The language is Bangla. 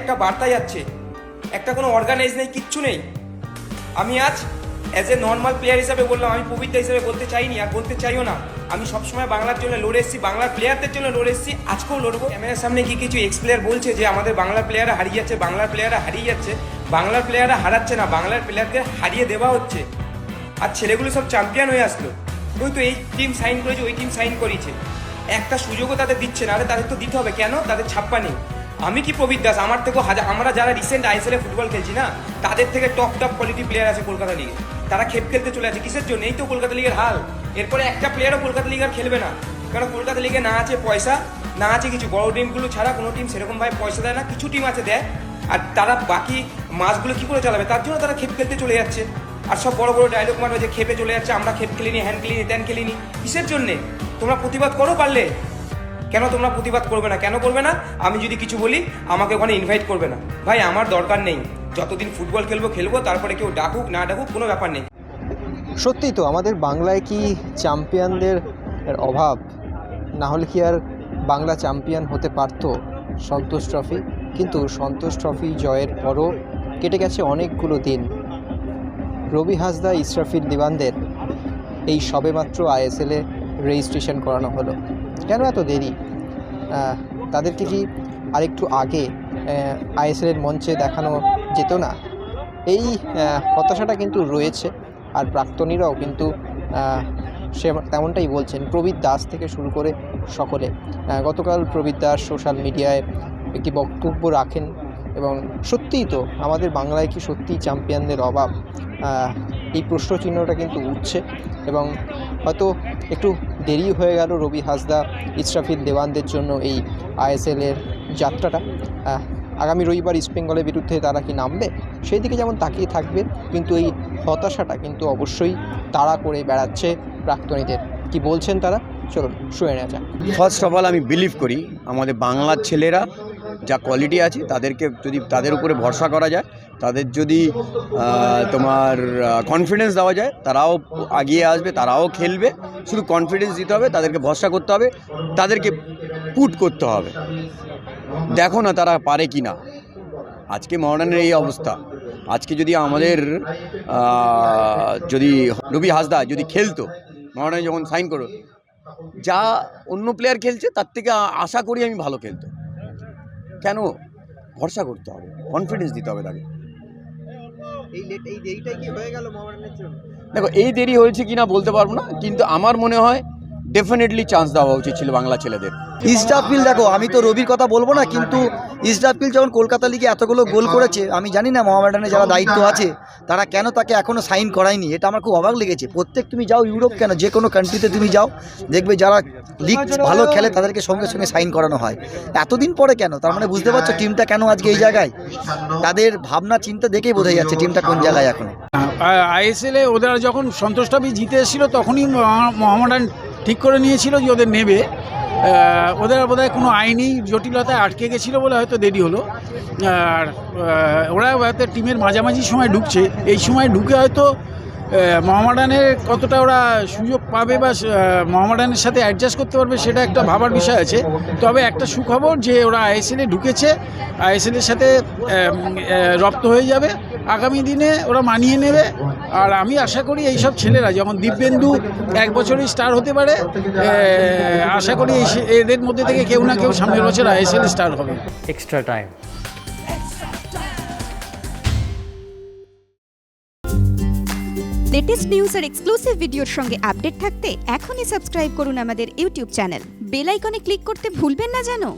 একটা বার্তা যাচ্ছে। একটা কোনো অর্গানাইজ নেই, কিচ্ছু নেই। আমি আজ অ্যাজ এ নর্মাল প্লেয়ার হিসাবে বললাম, আমি পবিত্র হিসাবে বলতে চাইনি, আর বলতে চাইও না। আমি সবসময় বাংলার জন্য লড়ে এসেছি, বাংলার প্লেয়ারদের জন্য লড়ে এসেছি, আজকেও লড়বো। ক্যামেরার সামনে কি কিছু এক্স প্লেয়ার বলছে যে, আমাদের বাংলার প্লেয়াররা হারিয়ে যাচ্ছে, বাংলার প্লেয়াররা হারিয়ে যাচ্ছে, বাংলার প্লেয়াররা হারাচ্ছে না, বাংলার প্লেয়ারদের হারিয়ে দেওয়া হচ্ছে। আর ছেলেগুলো সব চ্যাম্পিয়ন হয়ে আসলো। ওই তো এই টিম সাইন করেছে, ওই টিম সাইন করিয়েছে একটা সুযোগও তাদের দিচ্ছে না, আরে তাদের তো দিতে হবে, কেন? তাদের ছাপ্পা নেই। আমি কি প্রবীর দাস? আমার থেকেও হাজার আমরা যারা রিসেন্ট আইএসএল ফুটবল খেলছি না, তাদের থেকে টপ টপ কোয়ালিটি প্লেয়ার আছে কলকাতা লিগে তারা খেপ খেলতে চলে আছে কিসের জন্য? এই তো কলকাতা লিগের হাল। এরপরে একটা প্লেয়ারও কলকাতা লিগ আর খেলবে না। কারণ কলকাতা লিগে না আছে পয়সা, না আছে কিছু। বড় টিমগুলো ছাড়া কোনো টিম সেরকমভাবে পয়সা দেয় না। কিছু টিম আছে দেয় আর তারা বাকি মাসগুলো কী করে চালাবে? তার জন্য তারা খেপ খেলতে চলে যাচ্ছে। আর সব বড় বড় ডায়লগ মারবে যে খেপে চলে যাচ্ছে। আমরা খেপ খেলিনি হ্যান্ড খেলিনি, ত্যান খেলিনি। কিসের জন্যে? তোমরা প্রতিবাদ করো পারলে। কেন তোমরা প্রতিবাদ করবে না? কেন করবে না? আমি যদি কিছু বলি, আমাকে ওখানে ইনভাইট করবে না। ভাই, আমার দরকার নেই। যতদিন ফুটবল খেলব খেলব, তারপরে কেউ ডাকুক, না ডাকুক, কোনো ব্যাপার নেই। সত্যিই তো, আমাদের বাংলায় কি চ্যাম্পিয়নদের অভাব? না হলে কি আর বাংলা চ্যাম্পিয়ন হতে পারতো? সন্তোষ ট্রফি। কিন্তু সন্তোষ ট্রফি জয়ের পরও কেটে গেছে অনেকগুলো দিন। রবি হাসদা, ইসরাফিল দিবানদের, এই সবেমাত্র আইএসএলে রেজিস্ট্রেশন করানো হলো। কেন এত দেরি? তাদেরকে কি আরেকটু আগে আইএসএলের মঞ্চে দেখানো যেত না? এই হতাশাটা কিন্তু রয়েছে। আর প্রাক্তনীরাও কিন্তু সে তেমনটাই বলছেন, প্রবীর দাস থেকে শুরু করে সকলে। গতকাল প্রবীর দাস সোশ্যাল মিডিয়ায় একটি বক্তব্য রাখেন। এবং সত্যিই তো আমাদের বাংলায় কি সত্যিই চ্যাম্পিয়নদের অভাব? এই প্রশ্নচিহ্নটা কিন্তু উঠছে এবং হয়তো একটু দেরি হয়ে গেল রবি হাসদা ইসরাফিল দেওয়ানদের জন্য এই আইএসএলের যাত্রাটা। আগামী রবিবার ইস্টবেঙ্গলের বিরুদ্ধে তারা কি নামবে? সেই দিকে যেমন তাকিয়ে থাকবে, কিন্তু এই হতাশাটা কিন্তু অবশ্যই তাড়া করে বেড়াচ্ছে প্রাক্তনীদের। কি বলছেন তারা? চলুন শুনে নেওয়া যাক। ফার্স্ট অফ অল আমি বিলিভ করি, আমাদের বাংলার ছেলেরা যা কোয়ালিটি আছে, তাদেরকে যদি, তাদের উপরে ভরসা করা যায়, তাদের যদি তোমার কনফিডেন্স দেওয়া যায়, তারাও আগিয়ে আসবে, তারাও খেলবে, শুধু কনফিডেন্স দিতে হবে, তাদেরকে ভরসা করতে হবে, তাদেরকে পুট করতে হবে। দেখো না তারা পারে কি না আজকে মডার্নের এই অবস্থা। আজকে যদি আমাদের যদি রবি হাসদা যদি খেলতো মডার্নে যখন সাইন করো যা অন্য প্লেয়ার খেলছে, তার থেকে আশা করি আমি ভালো খেলতো। কেন ভরসা করতে হবে? কনফিডেন্স দিতে হবে তাকে। এই লেট এই দেরিটাই কি হয়ে গেল মোহামেডানের জন্য? দেখো এই দেরি হয়েছে কিনা বলতে পারব না কিন্তু আমার মনে হয় ডেফিনেটলি চান্স দেওয়া উচিত ছিল বাংলা ছেলেদের। ইস্টাফিল দেখো আমি তো রবির কথা বলব না কিন্তু ইস্টাফিল যখন কলকাতা লিগে এতগুলো গোল করেছে আমি জানি না মোহামেডানের যারা দায়িত্ব আছে তারা কেন তাকে এখনও সাইন করায়নি? এটা আমার খুব অবাক লেগেছে। প্রত্যেক তুমি যাও ইউরোপ কেন যে কোনো কান্ট্রিতে তুমি যাও দেখবে যারা লিগ ভালো খেলে তাদেরকে সঙ্গে সঙ্গে সাইন করানো হয়। এতদিন পরে কেন? তার মানে বুঝতে পারছ টিমটা কেন আজকে এই জায়গায়? তাদের ভাবনা চিন্তা দেখেই বোঝা যাচ্ছে টিমটা কোন জায়গায় এখন। আইএসএলে ওদের যখন সন্তোষ ট্রফি জিতে এসেছিল তখনই মহা- মোহামেডান ঠিক করে নিয়েছিল যে ওদের নেবে। ওদের বোধহয় কোনো আইনি জটিলতায় আটকে গেছিল বলে হয়তো দেরি হলো। আর ওরা হয়তো টিমের মাঝামাঝি সময় ঢুকছে। এই সময় ঢুকে হয়তো মোহামেডানের কতটা ওরা সুযোগ পাবে বা মোহামেডানের সাথে অ্যাডজাস্ট করতে পারবে সেটা একটা ভাবার বিষয় আছে। তবে একটা সুখবর যে ওরা আইএসএলে ঢুকেছে। আইএসএলের সাথে রপ্ত হয়ে যাবে। আগামী দিনে ওরা মানিয়ে নেবে। আর আমি আশা করি এই সব ছেলেরা যেমন দিব্যেন্দু এক বছরই স্টার হতে পারে আশা করি এই সে- এদের মধ্যে থেকে কেউ না কেউ সামনের বছর আইএসএল স্টার হবে। Extra time. লেটেস্ট নিউজ আর এক্সক্লুসিভ ভিডিওর সঙ্গে আপডেট থাকতে এখনই সাবস্ক্রাইব করুন আমাদের ইউটিউব চ্যানেল বেল আইকনে ক্লিক করতে ভুলবেন না জানো